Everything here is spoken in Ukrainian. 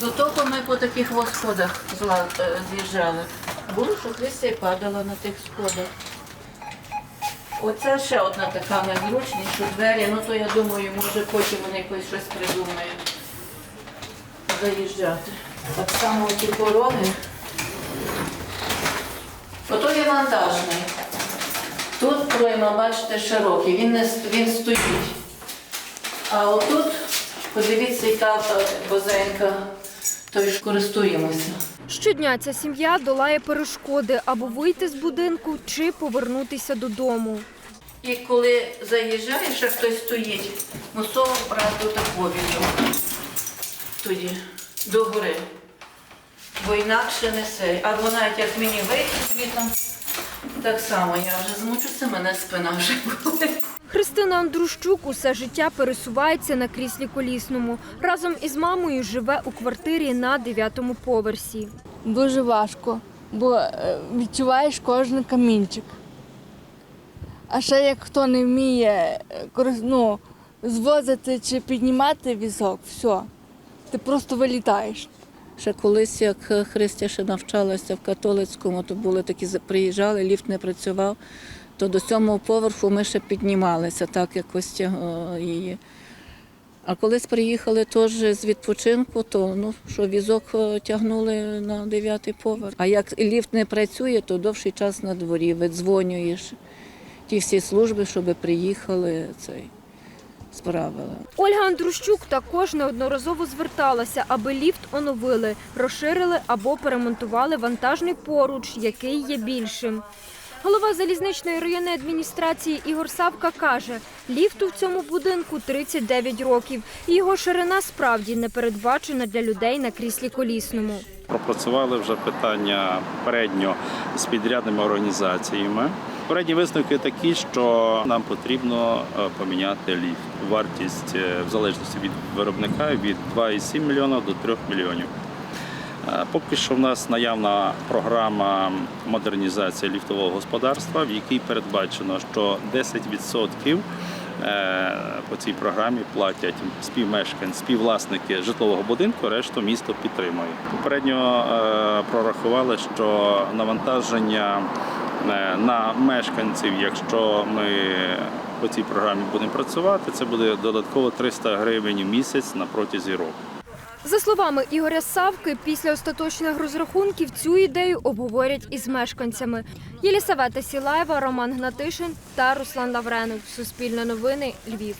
До того ми по таких сходах е, з'їжджали. Було, що Христя й падала на тих сходах. Оце ще одна така незручність, що двері, ну то я думаю, може потім вони якось щось придумають заїжджати. Так само ті пороги. Ото є вантажний. Тут пройма, бачите, широкий, він, не, він стоїть. А отут, подивіться, яка е, бозенька, то й користуємося. Щодня ця сім'я долає перешкоди або вийти з будинку чи повернутися додому. І коли заїжджаєш, а хтось стоїть, мусово брати таку відео. Тоді, до гори. Бо інакше не сей. Або навіть як мені вийти звітом, так само я вже змучуся, мене спина вже болить. Христина Андрущук усе життя пересувається на кріслі колісному. Разом із мамою живе у квартирі на дев'ятому поверсі. Дуже важко, бо е, відчуваєш кожен камінчик. А ще як хто не вміє е, ну, звозити чи піднімати візок, все, ти просто вилітаєш. Ще колись, як Христя ще навчалася в католицькому, то були такі, приїжджали, ліфт не працював, то до сьомого поверху ми ще піднімалися, так якось її. А колись приїхали теж з відпочинку, то ну, що візок тягнули на дев'ятий поверх. А як ліфт не працює, то довший час на дворі, видзвонюєш ті всі служби, щоб приїхали, цей, справили. Ольга Андрущук також неодноразово зверталася, аби ліфт оновили, розширили або перемонтували вантажний поруч, який є більшим. Голова залізничної районної адміністрації Ігор Савка каже, ліфту в цьому будинку 39 років, і його ширина справді не передбачена для людей на кріслі колісному. Пропрацювали вже питання передньо з підрядними організаціями. Передні висновки такі, що нам потрібно е, поміняти ліфт. Вартість е, в залежності від виробника від 2,7 мільйона до 3 мільйонів. Е, Поки що в нас наявна програма модернізації ліфтового господарства, в якій передбачено, що 10% е, по цій програмі платять співмешканці, співвласники житлового будинку, решту місто підтримує. Попередньо е, прорахували, що навантаження на мешканців, якщо ми по цій програмі будемо працювати, це буде додатково 300 гривень в місяць на протязі року. За словами Ігоря Савки, після остаточних розрахунків цю ідею обговорять із мешканцями. Єлісавета Сілаєва, Роман Гнатишин та Руслан Лавренов. Суспільне новини. Львів.